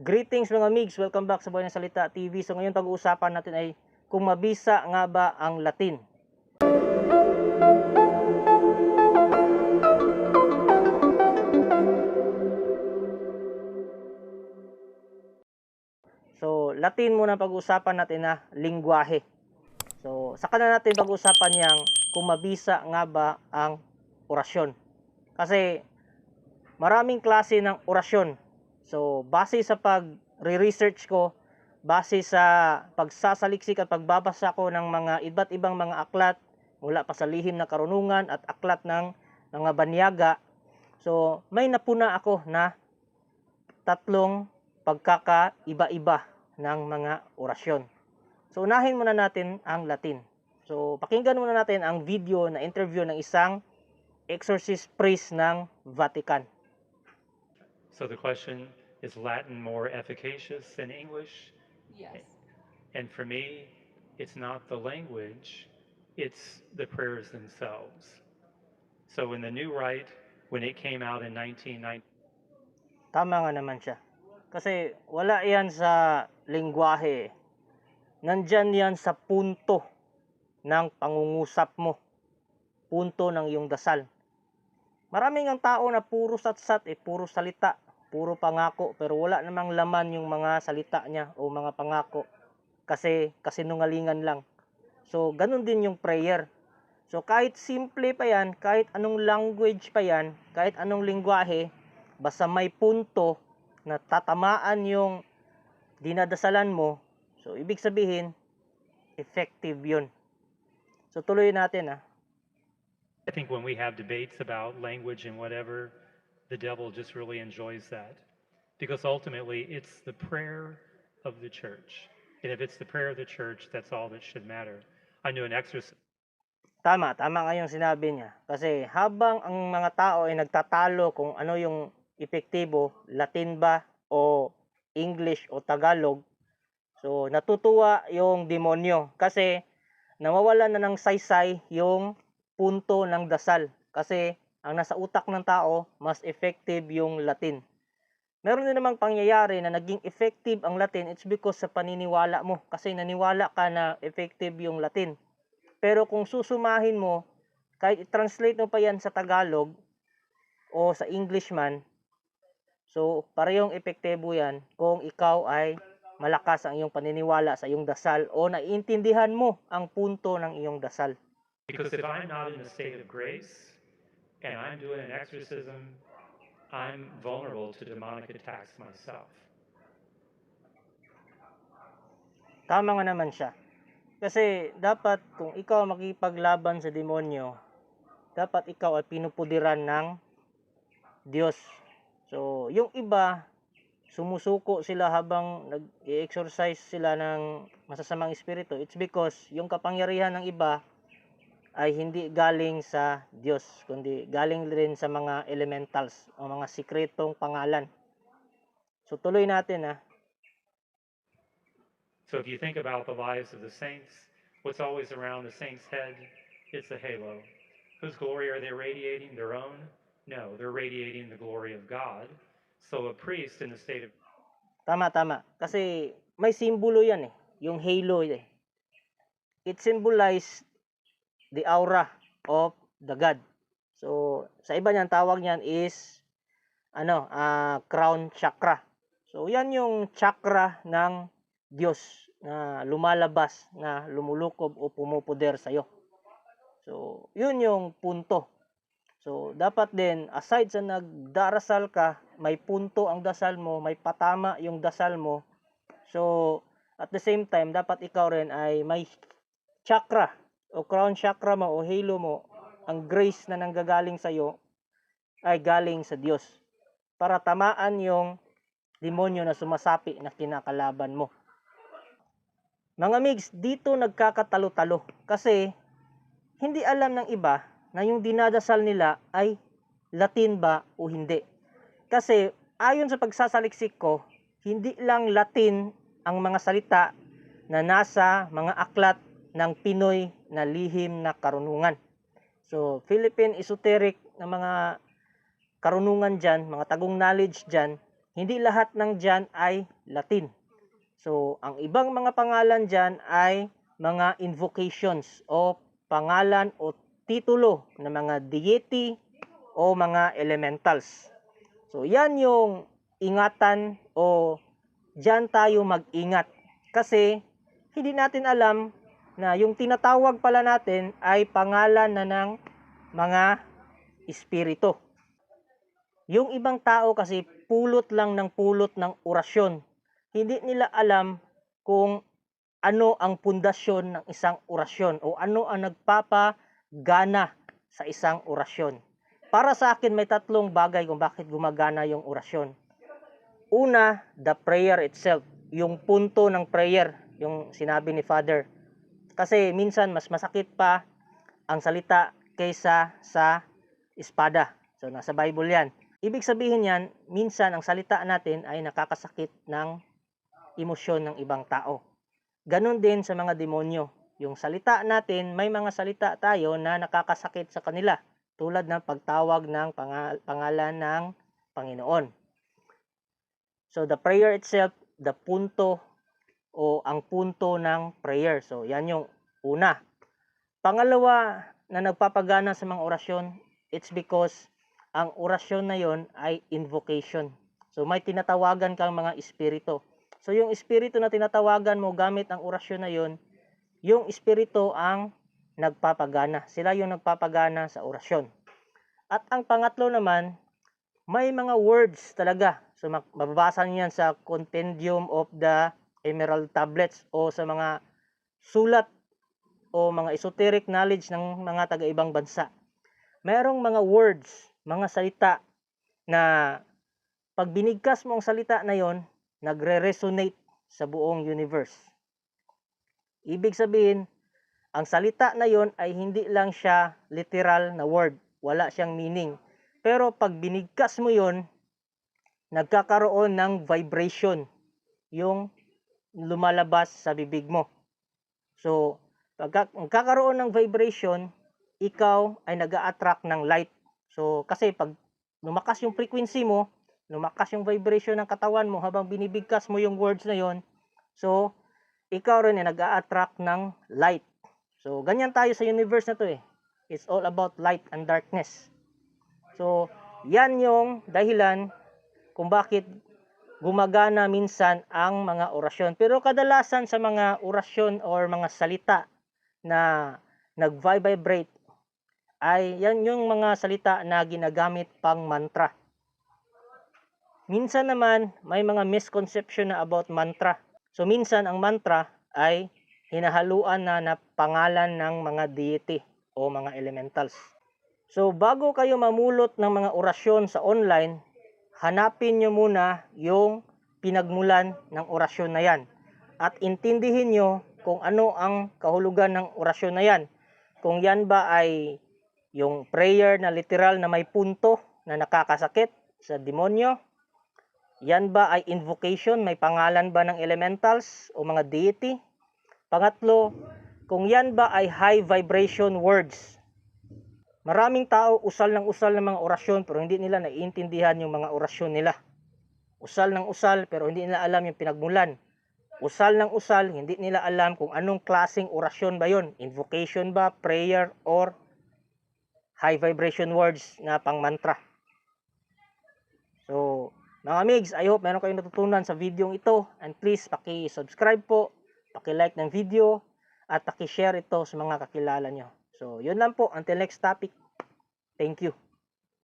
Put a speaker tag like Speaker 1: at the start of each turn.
Speaker 1: Greetings mga migs, welcome back sa Buhay ng Salita TV. So ngayon pag-uusapan natin ay kung mabisa nga ba ang Latin. So Latin muna pag-uusapan natin na lingwahe. So saka na natin pag-uusapan yang kung mabisa nga ba ang orasyon. Kasi maraming klase ng orasyon. So, base sa pag-research ko, base sa pagsasaliksik at pagbabasa ko ng mga iba't ibang mga aklat mula pa sa lihim na karunungan at aklat ng mga banyaga. So, may napuna ako na tatlong pagkakaiba-iba ng mga orasyon. So, unahin muna natin ang Latin. So, pakinggan muna natin ang video na interview ng isang exorcist priest ng Vatican.
Speaker 2: So the question is Latin more efficacious than English?
Speaker 3: Yes.
Speaker 2: And for me, it's not the language, it's the prayers themselves. So in the New Rite, when it came out in 1990,
Speaker 1: Tama nga naman siya. Kasi wala yan sa lingwahe. Nandyan yan sa punto ng pangungusap mo. Punto ng iyong dasal. Maraming ang tao na puro satsat, eh, puro salita, puro pangako, pero wala namang laman yung mga salita niya o mga pangako. Kasi kasinungalingan lang. So, ganun din yung prayer. So, kahit simple pa yan, kahit anong language pa yan, kahit anong lingwahe, basta may punto na tatamaan yung dinadasalan mo, so ibig sabihin, effective yun. So tuloy natin ah.
Speaker 2: I think when we have debates about language and whatever, the devil just really enjoys that. Because ultimately, it's the prayer of the church. And if it's the prayer of the church, that's all that should matter. I knew an exorcist.
Speaker 1: Tama, tama nga yung sinabi niya. Kasi habang ang mga tao ay nagtatalo kung ano yung epektibo, Latin ba o English o Tagalog, so natutuwa yung demonyo kasi nawawala na ng saysay yung punto ng dasal. Kasi ang nasa utak ng tao, mas effective yung Latin. Meron din namang pangyayari na naging effective ang Latin, it's because sa paniniwala mo. Kasi naniwala ka na effective yung Latin. Pero kung susumahin mo, kahit i-translate mo pa yan sa Tagalog o sa English man, so parehong epektibo yan kung ikaw ay malakas ang iyong paniniwala sa iyong dasal o naiintindihan mo ang punto ng iyong dasal.
Speaker 2: Because if I'm not in a state of grace and I'm doing an exorcism, I'm vulnerable to demonic attacks myself.
Speaker 1: Tama nga naman siya. Kasi dapat kung ikaw makipaglaban sa demonyo, dapat ikaw ay pinupudiran ng Diyos. So, yung iba, sumusuko sila habang nag-exercise sila ng masasamang espiritu. It's because yung kapangyarihan ng iba ay hindi galing sa Diyos, kundi galing rin sa mga elementals o mga sikretong pangalan. So, tuloy natin ah.
Speaker 2: So if you think about the lives of the saints, what's always around the saint's head is the halo. Whose glory are they radiating? Their own? No, they're radiating the glory of God. So a priest in the state of
Speaker 1: Tama, tama. Kasi may simbolo yan eh. Yung halo eh. It symbolize the aura of the God. So, sa iba niyan, tawag niyan is ano, ah, crown chakra. So, yan yung chakra ng Diyos na lumalabas, na lumulukob o pumupuder sa'yo. So, yun yung punto. So, dapat din, aside sa nagdarasal ka, may punto ang dasal mo, may patama yung dasal mo. So, at the same time, dapat ikaw rin ay may chakra o crown chakra mo o halo mo, ang grace na nanggagaling sa iyo ay galing sa Diyos para tamaan yung demonyo na sumasapi na kinakalaban mo. Mga migs, dito nagkakatalo-talo kasi hindi alam ng iba na yung dinadasal nila ay Latin ba o hindi. Kasi ayon sa pagsasaliksik ko, hindi lang Latin ang mga salita na nasa mga aklat ng Pinoy na lihim na karunungan. So, Philippine esoteric na mga karunungan dyan, mga tagong knowledge dyan, hindi lahat ng dyan ay Latin. So, ang ibang mga pangalan dyan ay mga invocations o pangalan o titulo ng mga deity o mga elementals. So, yan yung ingatan o dyan tayo mag-ingat. Kasi, hindi natin alam na yung tinatawag pala natin ay pangalan na ng mga espiritu. Yung ibang tao kasi pulot lang ng pulot ng orasyon. Hindi nila alam kung ano ang pundasyon ng isang orasyon o ano ang nagpapagana sa isang orasyon. Para sa akin, may tatlong bagay kung bakit gumagana yung orasyon. Una, the prayer itself. Yung punto ng prayer, yung sinabi ni Father. Kasi minsan mas masakit pa ang salita kaysa sa espada. So nasa Bible 'yan. Ibig sabihin yan, minsan ang salita natin ay nakakasakit ng emosyon ng ibang tao. Ganon din sa mga demonyo. Yung salita natin, may mga salita tayo na nakakasakit sa kanila. Tulad ng pagtawag ng pangal- pangalan ng Panginoon. So the prayer itself, the punto o ang punto ng prayer. So yan yung una. Pangalawa na nagpapagana sa mga orasyon, it's because ang orasyon na yon ay invocation. So may tinatawagan kang mga espiritu. So yung espiritu na tinatawagan mo gamit ang orasyon na yon, yung espiritu ang nagpapagana. Sila yung nagpapagana sa orasyon. At ang pangatlo naman, may mga words talaga. So mababasa niyo yan sa Compendium of the Emerald Tablets o sa mga sulat o mga esoteric knowledge ng mga taga-ibang bansa. Merong mga words, mga salita na pag binigkas mo ang salita na yon, nagre-resonate sa buong universe. Ibig sabihin, ang salita na yon ay hindi lang siya literal na word, wala siyang meaning. Pero pag binigkas mo yon, nagkakaroon ng vibration yung lumalabas sa bibig mo. So, pagka magkakaroon ng vibration, ikaw ay nag attract ng light. So, kasi pag lumakas yung frequency mo, lumakas yung vibration ng katawan mo habang binibigkas mo yung words na yon, so, ikaw rin ay nag attract ng light. So, ganyan tayo sa universe na to eh. It's all about light and darkness. So, yan yung dahilan kung bakit gumagana minsan ang mga orasyon. Pero kadalasan sa mga orasyon or mga salita na nag-vibrate ay yan yung mga salita na ginagamit pang mantra. Minsan naman may mga misconception na about mantra. So minsan ang mantra ay hinahaluan na na pangalan ng mga deity o mga elementals. So bago kayo mamulot ng mga orasyon sa online, hanapin nyo muna yung pinagmulan ng orasyon na yan. At intindihin nyo kung ano ang kahulugan ng orasyon na yan. Kung yan ba ay yung prayer na literal na may punto na nakakasakit sa demonyo. Yan ba ay invocation, may pangalan ba ng elementals o mga deity? Pangatlo, kung yan ba ay high vibration words. Maraming tao usal ng usal ng mga orasyon pero hindi nila naiintindihan yung mga orasyon nila. Usal ng usal pero hindi nila alam yung pinagmulan. Usal ng usal, hindi nila alam kung anong klaseng orasyon ba yon, invocation ba, prayer, or high vibration words na pang mantra. So, mga migs, I hope meron kayong natutunan sa video ito and please paki-subscribe po, paki-like ng video at paki-share ito sa mga kakilala nyo. So, yun lang po. Until next topic. Thank you.